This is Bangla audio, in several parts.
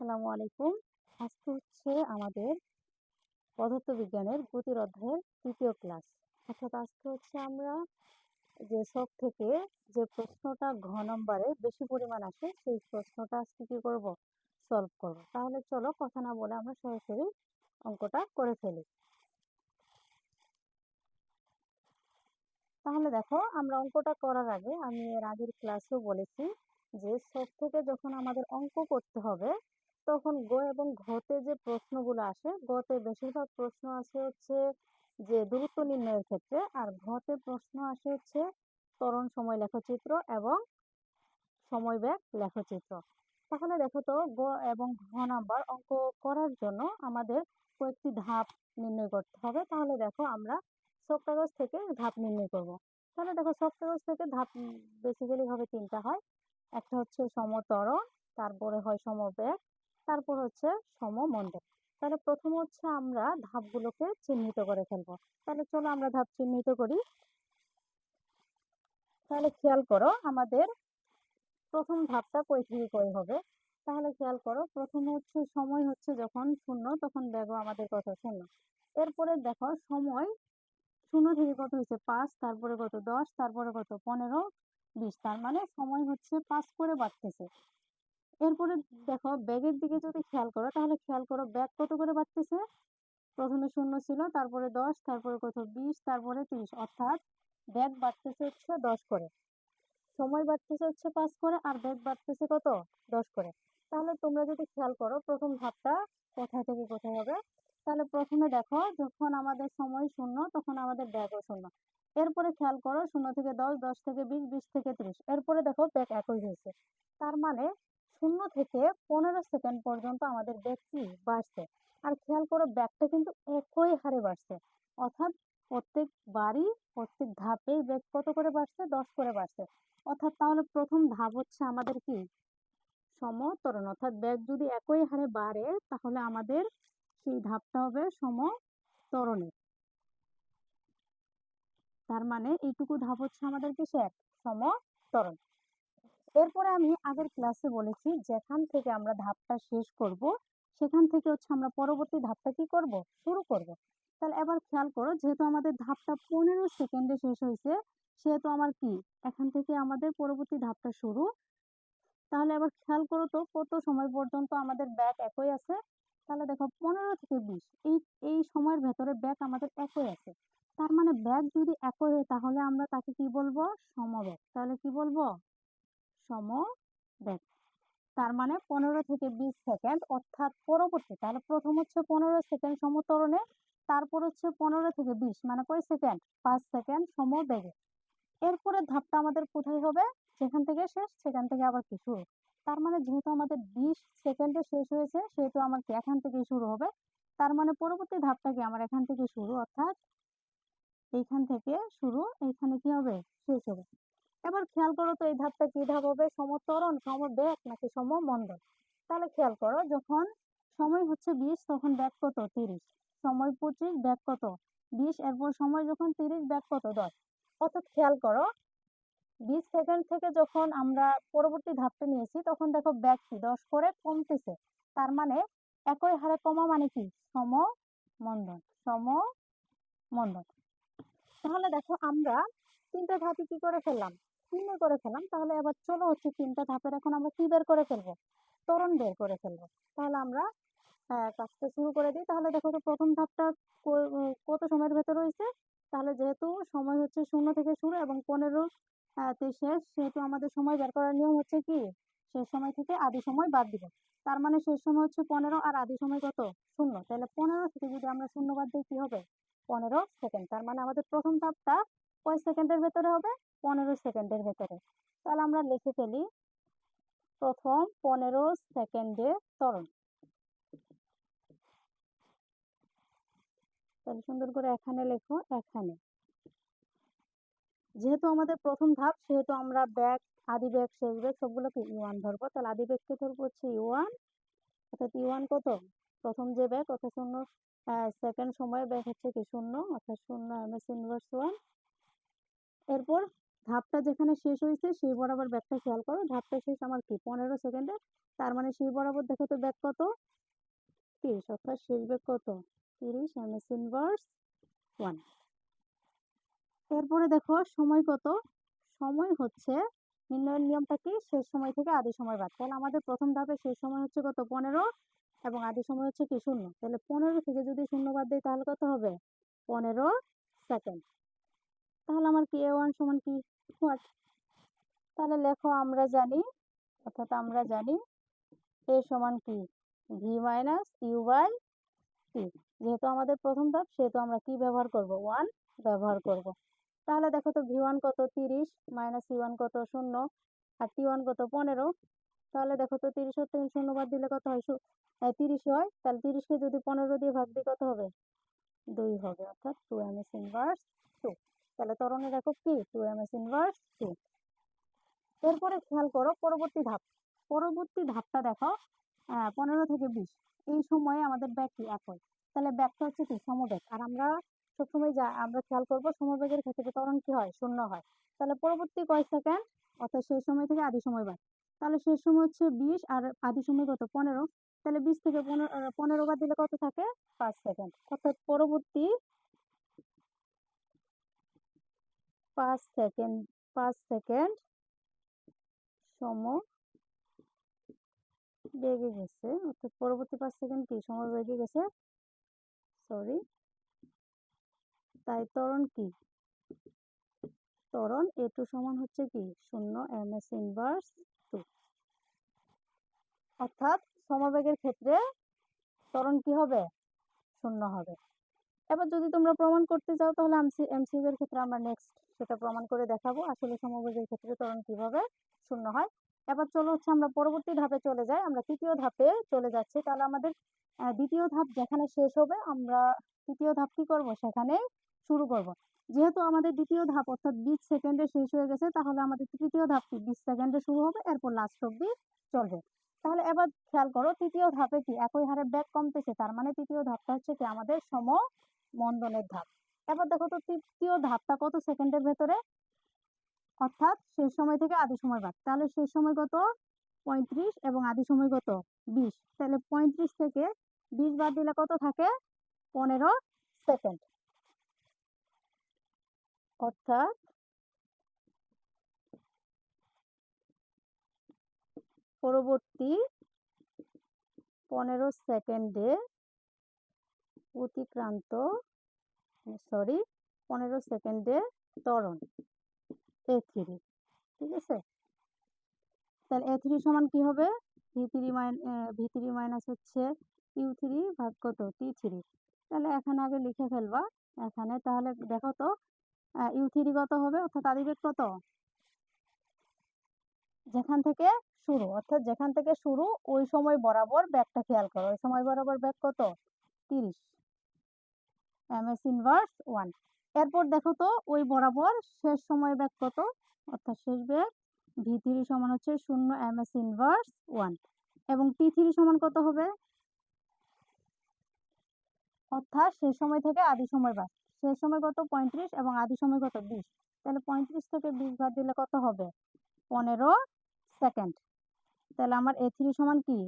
আসসালামু আলাইকুম। আজকে হচ্ছে আমাদের পদার্থবিজ্ঞানের গতির অধ্যায়ের তৃতীয় ক্লাস অর্থাৎ আজকে হচ্ছে আমরা যে সব থেকে যে প্রশ্নটা ঘ নম্বরে বেশি পরিমাণ আসে, সেই প্রশ্নটা আজকে কি করব? সলভ করব। তাহলে চলো কথা না বলে আমরা সরাসরি অঙ্কটা করে ফেলি। তাহলে দেখো, আমরা অঙ্কটা করার আগে আমি এর আগের ক্লাসেও বলেছি যে সব থেকে যখন আমাদের অঙ্ক করতে হবে তখন গ এবং ঘতে যে প্রশ্নগুলো আসে গতে বেশিরভাগ প্রশ্ন আসে হচ্ছে যে দূরত্ব নির্ণয়ের ক্ষেত্রে, আর ঘতে প্রশ্ন আসে হচ্ছে ত্বরণ সময় লেখচিত্র এবং সময় ব্যাগ লেখচিত্র। তাহলে দেখো তো গ এবং ঘ নাম্বার অঙ্ক করার জন্য আমাদের কয়েকটি ধাপ নির্ণয় করতে হবে। তাহলে দেখো আমরা সব কাগজ থেকে ধাপ নির্ণয় করব। তাহলে দেখো সব কাগজ থেকে ধাপ বেসিক্যালি ভাবে তিনটা হয়। একটা হচ্ছে সমতরণ, তারপরে হয় সমবেগ তারপর হচ্ছে সমমণ্ডল। তাহলে প্রথম হচ্ছে আমরা ধাপগুলোকে চিহ্নিত করে ফেলব। তাহলে চলো আমরা ধাপ চিহ্নিত করি। তাহলে খেয়াল করো আমাদের প্রথম ধাপটা কই কই হবে? তাহলে খেয়াল করো প্রথম হচ্ছে সময় হচ্ছে যখন শূন্য, তখন দেখো আমাদের কত শূন্য। এরপরে দেখো সময় শূন্য থেকে কত হয়েছে? পাঁচ, তারপরে কত? দশ, তারপরে কত? পনেরো, বিশ। তার মানে সময় হচ্ছে পাঁচ করে বাড়তেছে। এরপরে দেখো ব্যাগের দিকে যদি খেয়াল করো, তাহলে খেয়াল করো ব্যাগ কত করে বাড়তেছে? প্রথমে শূন্য ছিল, তারপরে দশ, তারপরে কত? বিশ, তারপরে তিরিশ। অর্থাৎ ব্যাগ বাড়তেছে হচ্ছে দশ করে। সময় বাড়তেছে হচ্ছে পাঁচ করে, আর ব্যাগ বাড়তেছে কত? দশ করে। তাহলে তোমরা যদি খেয়াল করো, প্রথম ধাপটা কোথায় থেকে কোথায় হবে? তাহলে প্রথমে দেখো, যখন আমাদের সময় শূন্য, তখন আমাদের ব্যাগও শূন্য। এরপরে খেয়াল করো, শূন্য থেকে দশ দশ থেকে বিশ বিশ থেকে ত্রিশ। এরপরে দেখো ব্যাগ একই হয়েছে। তার মানে শূন্য থেকে পনেরো সেকেন্ড পর্যন্ত আমাদের ব্যাগ কি বাড়ছে। আর খেয়াল করো, ব্যাগটা কিন্তু একই হারে বাড়ছে। অর্থাৎ প্রত্যেক বাড়ি, প্রত্যেক ধাপেই ব্যাগ কত করে বাড়ছে? দশ করে বাড়ছে। অর্থাৎ তাহলে প্রথম ধাপ হচ্ছে আমাদের কি? সমতরণ। অর্থাৎ ব্যাগ যদি একই হারে বাড়ে, তাহলে আমাদের সেই ধাপটা হবে সমতরণের তার মানে এইটুকু ধাপ হচ্ছে আমাদের কিসের? সমতরণ। এরপরে আমি আগের ক্লাসে বলেছি যেখান থেকে আমরা ধাপটা শেষ করব, সেখান থেকে হচ্ছে আমরা পরবর্তী ধাপটা কি করব? শুরু করব। তাহলে এবার খেয়াল করো, যেহেতু আমাদের ধাপটা পনেরো সেকেন্ডে শেষ হয়েছে, সেহেতু আমার কি? এখান থেকে আমাদের পরবর্তী ধাপটা শুরু। তাহলে এবার খেয়াল করো তো, কত সময় পর্যন্ত আমাদের ব্যাগ একই আছে? তাহলে দেখো, পনেরো থেকে বিশ, এই এই সময়ের ভেতরে ব্যাগ আমাদের একই আছে। তার মানে ব্যাগ যদি একই হয়, তাহলে আমরা তাকে কি বলব? সমবেগ তাহলে কি বলব? সমবেগ তার মানে পনেরো থেকে বিশ সেকেন্ড, অর্থাৎ পরবর্তী, তাহলে প্রথম হচ্ছে পনেরো সেকেন্ড সমতরণে, তারপর হচ্ছে পনেরো থেকে বিশ মানে কয় সেকেন্ড? পাঁচ সেকেন্ড সমবেগে। এরপরে ধাপটা আমাদের কোথায় হবে? যেখান থেকে শেষ, সেখান থেকে আবার কি? শুরু। তার মানে যেহেতু আমাদের বিশ সেকেন্ডে শেষ হয়েছে, সেহেতু আমার কি এখান থেকে শুরু হবে? তার মানে পরবর্তী ধাপটা কি? আমার এখান থেকে শুরু, অর্থাৎ এইখান থেকে শুরু, এইখানে কি হবে? শেষ হবে। এবার খেয়াল করো তো এই ধাপটা কি ধাপ হবে? সমতরণ, সমবেগ নাকি সমমণ্ডল তাহলে খেয়াল করো, যখন সময় হচ্ছে বিশ, তখন ব্যাগ কত? তিরিশ। সময় পঁচিশ ব্যাগ কত? বিশ, এরপর সময় যখন তিরিশ ব্যাগ কত? দশ। অর্থাৎ খেয়াল করো, বিশ সেকেন্ড থেকে যখন আমরা পরবর্তী ধাপটা নিয়েছি, তখন দেখো ব্যাগ কি? দশ করে কমতেছে। তার মানে একই হারে কমা মানে কি? সমমণ্ডল সমমণ্ডল তাহলে দেখো আমরা তিনটা ধাপে কি করে ফেললাম? তিনে করে ফেললাম তাহলে এবার চলো হচ্ছে তিনটা ধাপের এখন আমরা কি বের করে ফেলব? ত্বরণ বের করে ফেলব। তাহলে আমরা কাজটা শুরু করে দিই। তাহলে দেখো তো প্রথম ধাপটা কত সময়ের ভেতর রয়েছে তাহলে যেহেতু সময় হচ্ছে শূন্য থেকে শুরু এবং পনেরো তে শেষ সেহেতু আমাদের সময় বের করার নিয়ম হচ্ছে কি? শেষ সময় থেকে আদি সময় বাদ দিব। তার মানে শেষ সময় হচ্ছে পনেরো আর আদি সময় কত? শূন্য। তাহলে পনেরো থেকে যদি আমরা শূন্য বাদ দিই, কি হবে? পনেরো সেকেন্ড। তার মানে আমাদের প্রথম ধাপটা কয় সেকেন্ডের ভেতরে হবে? পনেরো সেকেন্ডের ভেতরে। তাহলে আমরা লিখে ফেলি। প্রথম পনেরো সেকেন্ডে ত্বরণ। তাহলে সুন্দর করে এখানে লেখো, এখানে। যেহেতু আমাদের প্রথম ধাপ, সেহেতু আমরা ব্যাগ, আদি ব্যাগ, শেষ ব্যাগ সবগুলোকে ই ওয়ান ধরবো। তাহলে আদি ব্যাগকে ধরবো হচ্ছে ই ওয়ান অর্থাৎ ই ওয়ান কত? প্রথম যে ব্যাগ, অর্থাৎ শূন্য সেকেন্ড সময় ব্যাগ হচ্ছে কি শূন্য? অর্থাৎ শূন্য এম এস ইনভার্স ওয়ান এরপর ধাপটা যেখানে শেষ হয়েছে সেই বরাবর ব্যাকটা খেয়াল করো। ধাপটা শেষ আমার কি? পনেরো সেকেন্ডে। তার মানে সেই বরাবর দেখো তো ব্যাক কত? তিরিশ। অর্থাৎ শেষ ব্যাক কত? তিরিশ এম এস ওয়ান এরপরে দেখো সময় কত? সময় হচ্ছে নির্ণয়ের নিয়মটা কি? শেষ সময় থেকে আদি সময় বাদ। তাহলে আমাদের প্রথম ধাপে শেষ সময় হচ্ছে কত? পনেরো। এবং আদি সময় হচ্ছে কি? শূন্য। তাহলে পনেরো থেকে যদি শূন্য বাদ দিই তাহলে কত হবে? পনেরো সেকেন্ড। তাহলে আমার কি এ ওয়ান সমান কি হোয়াট তাহলে লেখো আমরা জানি, অর্থাৎ আমরা জানি এ সমান কি? V minus u by t যেহেতু আমাদের প্রথম ধাপ, সেহেতু আমরা কি ব্যবহার করব? ওয়ান ব্যবহার করব। তাহলে দেখো তো ভি ওয়ান কত তিরিশ মাইনাস ই ওয়ান কত শূন্য, আর টি ওয়ান কত পনেরো। তাহলে দেখো তো তিরিশ থেকে শূন্য বাদ দিলে কত হয়? তিরিশ হয়। তাহলে তিরিশকে যদি পনেরো দিয়ে ভাগ দিই কত হবে? দুই হবে, অর্থাৎ two m s inverse two তাহলে ত্বরণের একক কি? Two m s inverse two এরপরে খেয়াল করো পরবর্তী ধাপ। পরবর্তী ধাপটা দেখো পনেরো থেকে বিশ। এই সময়ে আমাদের ব্যাগ কি? একই। তাহলে ব্যাগটা হচ্ছে কি? সমবেগ। আর আমরা সবসময় যা, আমরা খেয়াল করব সমবেগের ক্ষেত্রে ত্বরণ কি হয়? শূন্য হয়। তাহলে পরবর্তী কয় সেকেন্ড? অর্থাৎ সেই সময় থেকে আদি সময় বাদ। তাহলে শেষ সময় হচ্ছে বিশ আর আদি সময় কত? পনেরো। তাহলে বিশ থেকে পনেরো পনেরো বাদ দিলে কত থাকে? পাঁচ সেকেন্ড। অর্থাৎ পরবর্তী পাঁচ সেকেন্ড পাঁচ সেকেন্ড। সম বেগে গেছে। অর্থাৎ পরবর্তী পাঁচ সেকেন্ড কি? সময় বেগে গেছে? সরি তাই ত্বরণ কি? ত্বরণ এ টু সমান হচ্ছে কি? শূন্য এম এস ইনভার্স টু অর্থাৎ সমবেগের ক্ষেত্রে ত্বরণ কি হবে? শূন্য হবে। এবার যদি তোমরা প্রমাণ করতে চাও তাহলে এমসিকিউ এর ক্ষেত্রে আমরা নেক্সট সেটা প্রমাণ করে দেখাবো, আসলে সমবেগের ক্ষেত্রে ত্বরণ কীভাবে শূন্য হয়। এবার চলো হচ্ছে আমরা পরবর্তী ধাপে চলে যাই, আমরা তৃতীয় ধাপে চলে যাচ্ছি। তাহলে আমাদের দ্বিতীয় ধাপ যেখানে শেষ হবে, আমরা তৃতীয় ধাপ কি করব? সেখানে শুরু করব। যেহেতু আমাদের দ্বিতীয় ধাপ অর্থাৎ বিশ সেকেন্ডে শেষ হয়ে গেছে, তাহলে আমাদের তৃতীয় ধাপটি বিশ সেকেন্ডে শুরু হবে, এরপর লাস্ট অব্দি চলবে। তাহলে এবার খেয়াল করো, তৃতীয় ধাপে কি একই হারে ব্যাগ কমতেছে, তার মানে তৃতীয় ধাপটা হচ্ছে কি আমাদের সম মন্দনের ধাপ। এবার দেখো তো তৃতীয় ধাপটা কত সেকেন্ডের ভেতরে? অর্থাৎ শেষ সময় থেকে আদি সময় বাদ। তাহলে শেষ সময় কত? পঁয়ত্রিশ এবং আদি সময় কত? বিশ। তাহলে পঁয়ত্রিশ থেকে বিশ বাদ দিলে কত থাকে? পনেরো সেকেন্ড। অর্থাৎ পরবর্তী পনেরো সেকেন্ডে অতিক্রান্ত সরি পনেরো সেকেন্ডের ত্বরণ এ থ্রি ঠিক আছে? তাহলে এ থ্রি সমান কি হবে? V three minus v three minus হচ্ছে ইউ থ্রি ভাগ কত? টি থ্রি তাহলে এখানে আগে লিখে ফেলবা। এখানে তাহলে দেখো তো ইউ থ্রি কত হবে? অর্থাৎ আদিবেগ কত? যেখান থেকে শুরু, অর্থাৎ যেখান থেকে শুরু, ওই সময় বরাবর ব্যাগটা খেয়াল করো। ওই সময় বরাবর ব্যাগ কত? তিরিশ। এম এস ইনভার্স ওয়ান এরপর দেখো তো, ওই বরাবর শেষ সময় ব্যাগ কত? অর্থাৎ শেষ ব্যাগ ভি থ্রি সমান হচ্ছে শূন্য এম এস ইনভার্স ওয়ান এবং টি থ্রি সমান কত হবে? অর্থাৎ শেষ সময় থেকে আদি সময় বাদ শেষ সময় কত? পঁয়ত্রিশ এবং আদি সময় কত? বিশ। তাহলে পঁয়ত্রিশ থেকে বিশ বাদ দিলে কত হবে? পনেরো সেকেন্ড তাহলে আমার এ থ্রি সমান কি?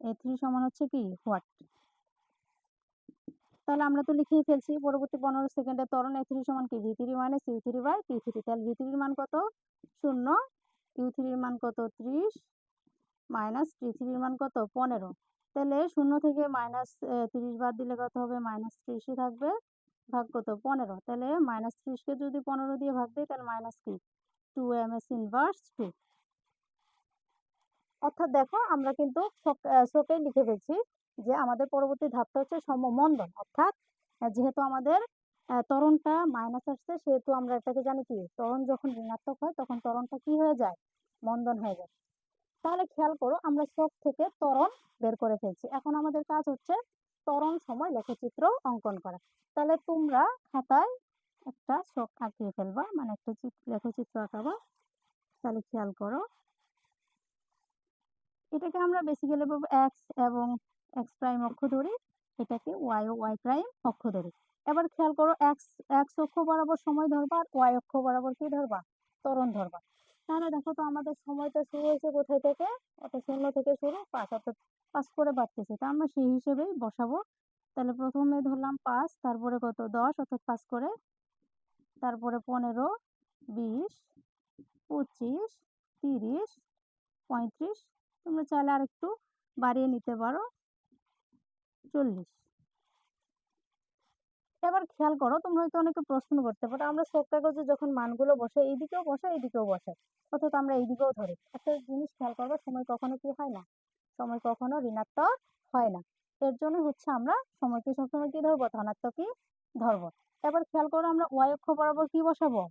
এ থ্রি সমান হচ্ছে কি? হোয়াট তাহলে আমরা তো লিখেই ফেলছি, পরবর্তী পনেরো সেকেন্ডে ত্বরণ এ থ্রি সমান কি v three minus u three by t three তাহলে ভি থ্রির মান কত? শূন্য। ইউ থ্রির মান কত? ত্রিশ মাইনাস টি থ্রির মান কত? পনেরো। তাহলে শূন্য থেকে মাইনাস তিরিশ বাদ দিলে কত হবে? মাইনাস ত্রিশই থাকবে। ভাগ কত? পনেরো। তাহলে মাইনাস ত্রিশকে যদি পনেরো দিয়ে ভাগ দিই, তাহলে মাইনাস কি? Two m s inverse two অর্থাৎ দেখো, আমরা কিন্তু শোকেই লিখে ফেলছি। যে আমাদের পরবর্তী ধাপটা হচ্ছে সমমন্দন। অর্থাৎ যেহেতু আমাদের ত্বরণটা মাইনাস আসছে, সেহেতু আমরা এটাকে জানি কি? ত্বরণ যখন ঋণাত্মক হয়, তখন ত্বরণটা কি হয়ে যায়? মন্দন হয়ে যায়। তাহলে খেয়াল করো, আমরা চোখ থেকে ত্বরণ বের করে ফেলছি। এখন আমাদের কাজ হচ্ছে ত্বরণ সময় লেখচিত্র অঙ্কন করা। তাহলে তোমরা খাতায় একটা চোখ আঁকিয়ে ফেলবা মানে একটা লেখচিত্র আঁকাবা। তাহলে খেয়াল করো। এটাকে আমরা বেসিক্যালি বলব এক্স এবং এক্স প্রাইম অক্ষ ধরি, এটাকে ওয়াই ওয়াই প্রাইম অক্ষ ধরি। এবার খেয়াল করো এক্স এক্স অক্ষ বরাবর সময় ধরবা আর ওয়াই অক্ষ বরাবর কি ধরবা? ত্বরণ ধরবা। তাহলে দেখো তো আমাদের সময়টা শুরু হয়েছে কোথায় থেকে? অর্থাৎ শূন্য থেকে শুরু, পাঁচ, অর্থাৎ পাঁচ করে বাড়তেছে। তা আমরা সেই হিসেবেই বসাবো। তাহলে প্রথমে ধরলাম পাঁচ, তারপরে কত? দশ, অর্থাৎ পাঁচ করে। তারপরে পনেরো, বিশ, পঁচিশ, তিরিশ, পঁয়ত্রিশ। তোমরা চাইলে আর একটু বাড়িয়ে নিতে পারো। চল্লিশ। এবার খেয়াল করো, তোমরা হয়তো অনেকে প্রশ্ন করতে পারো, আমরা সব কাগজে যখন মানগুলো বসে, এইদিকেও বসে এইদিকেও বসে। অর্থাৎ আমরা এইদিকেও ধরি। একটা জিনিস খেয়াল করব, সময় কখনো কি হয় না? সময় কখনো ঋণাত্মক হয় না। এর জন্য হচ্ছে আমরা সময়কে সবসময় কি ধরবো? ধনাত্মকই ধরবো। এবার খেয়াল করো, আমরা ওয়াই অক্ষ বরাবর কি বসাবো?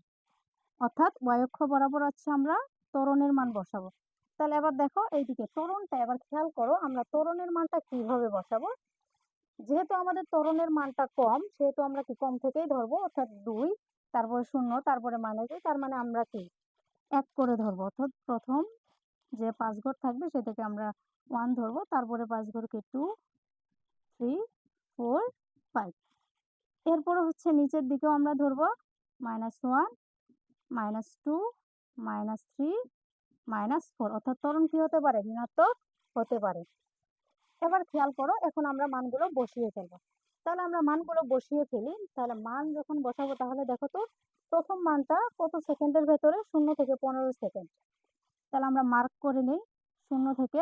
অর্থাৎ ওয়াই অক্ষ বরাবর হচ্ছে আমরা ত্বরণের মান বসাবো। তাহলে এবার দেখো, এইদিকে ত্বরণটা এবার খেয়াল করো, আমরা ত্বরণের মানটা কীভাবে বসাবো? যেহেতু আমাদের ত্বরণের মানটা কম, সেহেতু আমরা কি কম থেকেই ধরবো? অর্থাৎ দুই, তারপরে শূন্য, তারপরে মাইনাস দুই, তার মানে আমরা কি? এক করে ধরবো। অর্থাৎ প্রথম যে পাঁচ ঘর থাকবে, সেটাকে আমরা ওয়ান ধরবো, তারপরে পাঁচ ঘরকে টু থ্রি ফোর ফাইভ এরপরে হচ্ছে নিচের দিকেও আমরা ধরবো। Minus one minus two minus three minus four অর্থাৎ ত্বরণ কি হতে পারে? ঋণাত্মক হতে পারে। এবার খেয়াল করো, এখন আমরা মানগুলো বসিয়ে ফেলব। তাহলে আমরা মানগুলো বসিয়ে ফেলি। তাহলে মান যখন বসাবো, তাহলে দেখো তো, প্রথম মানটা কত সেকেন্ডের ভেতরে? শূন্য থেকে পনেরো সেকেন্ড। তাহলে আমরা মার্ক করে নিই, শূন্য থেকে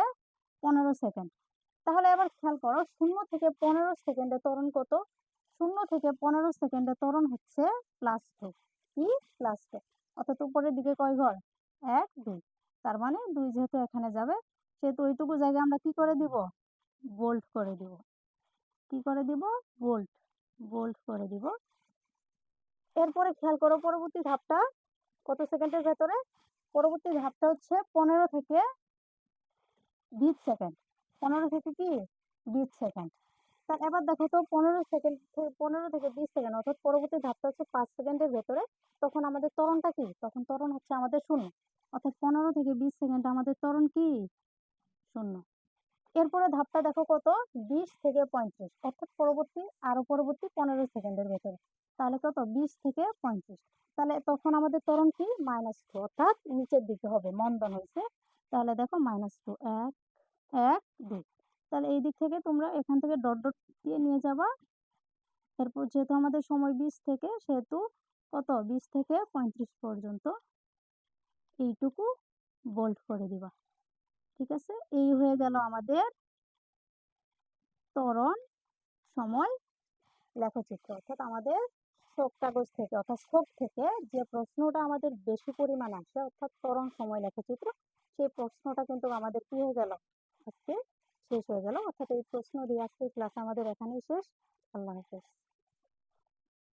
পনেরো সেকেন্ড। তাহলে এবার খেয়াল করো, শূন্য থেকে পনেরো সেকেন্ডে ত্বরণ কত? শূন্য থেকে পনেরো সেকেন্ডে ত্বরণ হচ্ছে প্লাস টু কি? প্লাস টু অর্থাৎ উপরের দিকে কয় ঘর? এক, দুই। তার মানে দুই যেহেতু এখানে যাবে, সেহেতু ওইটুকু জায়গায় আমরা কি করে দিব? বোল্ড করে দিব। কি করে দিব? বোল্ড বোল্ড করে দিব। এরপরে খেয়াল করো পরবর্তী ধাপটা, কত সেকেন্ডের ভেতরে? পরবর্তী ধাপটা হচ্ছে পনেরো থেকে বিশ সেকেন্ড। পনেরো থেকে কি? বিশ সেকেন্ড। তা এবার দেখো তো পনেরো সেকেন্ড পনেরো থেকে বিশ সেকেন্ড, অর্থাৎ পরবর্তী ধাপটা হচ্ছে পাঁচ সেকেন্ডের ভেতরে। তখন আমাদের ত্বরণটা কি? তখন তরণ হচ্ছে আমাদের শূন্য। অর্থাৎ পনেরো থেকে বিশ সেকেন্ড আমাদের ত্বরণ কি? শূন্য। এরপরে ধাপটা দেখো কত? বিশ থেকে পঁয়ত্রিশ। অর্থাৎ পরবর্তী, আরও পরবর্তী পনেরো সেকেন্ডের ভেতরে। তাহলে কত? বিশ থেকে পঁয়ত্রিশ। তাহলে তখন আমাদের তরণ কি? মাইনাস টু অর্থাৎ নিচের দিকে হবে, মন্দন হয়েছে। তাহলে দেখো মাইনাস টু এক এক, দুই। তাহলে এই দিক থেকে তোমরা এখান থেকে ডট ডট দিয়ে নিয়ে যাবা। এরপর যেহেতু আমাদের সময় বিশ থেকে, সেহেতু কত? বিশ থেকে পঁয়ত্রিশ পর্যন্ত এইটুকু বোল্ড করে দিবা। ঠিক আছে? এই হয়ে গেল আমাদের তরণ সময় লেখচিত্র। অর্থাৎ আমাদের শোক কাগজ থেকে, অর্থাৎ শোক থেকে যে প্রশ্নটা আমাদের বেশি পরিমাণ আসে, অর্থাৎ তরণ সময় লেখচিত্র, সেই প্রশ্নটা কিন্তু আমাদের কি হয়ে গেল? আজকে শেষ হয়ে গেল। অর্থাৎ এই প্রশ্ন দিয়ে আজকে ক্লাস আমাদের এখানেই শেষ। আল্লাহ হাফেজ।